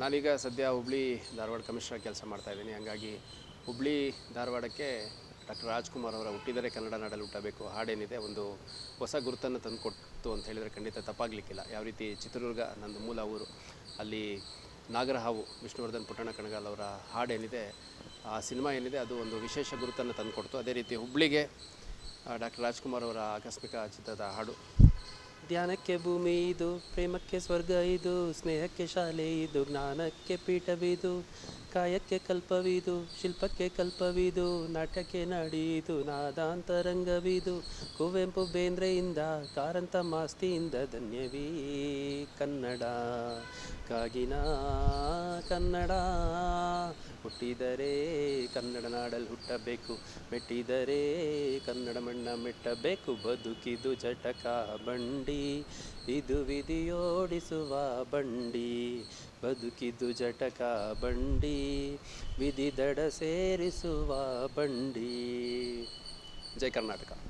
ನಾನೀಗ ಸದ್ಯ ಹುಬ್ಳಿ ಧಾರವಾಡ ಕಮಿಷನರ್ ಕೆಲಸ ಮಾಡ್ತಾ ಇದ್ದೀನಿ. ಹಂಗಾಗಿ ಹುಬ್ಳಿ ಧಾರವಾಡಕ್ಕೆ ಡಾಕ್ಟರ್ ರಾಜ್ಕುಮಾರ್ ಅವರ ಹುಟ್ಟಿದರೆ ಕನ್ನಡ ನಾಡಲ್ಲಿ ಹುಟ್ಟಬೇಕು. ಹಾಡೇನಿದೆ, ಒಂದು ಹೊಸ ಗುರುತನ್ನು ತಂದು ಕೊಟ್ಟು ಅಂತ ಹೇಳಿದರೆ ಖಂಡಿತ ತಪ್ಪಾಗಲಿಕ್ಕಿಲ್ಲ. ಯಾವ ರೀತಿ ಚಿತ್ರದುರ್ಗ, ನಂದು ಮೂಲ ಊರು, ಅಲ್ಲಿ ನಾಗರಹಾವು, ವಿಷ್ಣುವರ್ಧನ್ ಪುಟ್ಟಣ ಕಣಗಾಲ್ ಅವರ ಹಾಡೇನಿದೆ, ಆ ಸಿನಿಮಾ ಏನಿದೆ, ಅದು ಒಂದು ವಿಶೇಷ ಗುರುತನ್ನು ತಂದುಕೊಡ್ತು. ಅದೇ ರೀತಿ ಹುಬ್ಳಿಗೆ ಡಾಕ್ಟರ್ ರಾಜ್ಕುಮಾರ್ ಅವರ ಆಕಸ್ಮಿಕ ಚಿತ್ರದ ಹಾಡು. ಧ್ಯಾನಕ್ಕೆ ಭೂಮಿ ಇದು, ಪ್ರೇಮಕ್ಕೆ ಸ್ವರ್ಗ ಇದು, ಸ್ನೇಹಕ್ಕೆ ಶಾಲೆ ಇದು, ಜ್ಞಾನಕ್ಕೆ ಪೀಠವಿದು ಕಾಯಕ್ಕೆ ಕಲ್ಪವಿದು, ಶಿಲ್ಪಕ್ಕೆ ಕಲ್ಪವಿದು, ನಾಟ್ಯಕ್ಕೆ ನಾಡಿದು ನಾದಾಂತರಂಗವಿದು ಕುವೆಂಪು ಬೇಂದ್ರೆಯಿಂದ, ಕಾರಂತ ಮಾಸ್ತಿಯಿಂದ ಧನ್ಯವೀ ಕನ್ನಡ, ಕಾಗಿನ ಕನ್ನಡ. ಹುಟ್ಟಿದರೆ ಕನ್ನಡ ನಾಡಲ್ಲಿ ಹುಟ್ಟಬೇಕು. ಮೆಟ್ಟಿದರೆ ಕನ್ನಡ ಮಣ್ಣ ಮೆಟ್ಟಬೇಕು. ಬದುಕಿದು ಜಟಕ ಬಂಡಿ, ಇದು ವಿಧಿಯೋಡಿಸುವ ಬಂಡಿ. ಬದುಕಿದು ಜಟಕ ಬಂಡಿ, ವಿಧಿ ದಡ ಸೇರಿಸುವ ಬಂಡಿ. ಜೈ ಕರ್ನಾಟಕ.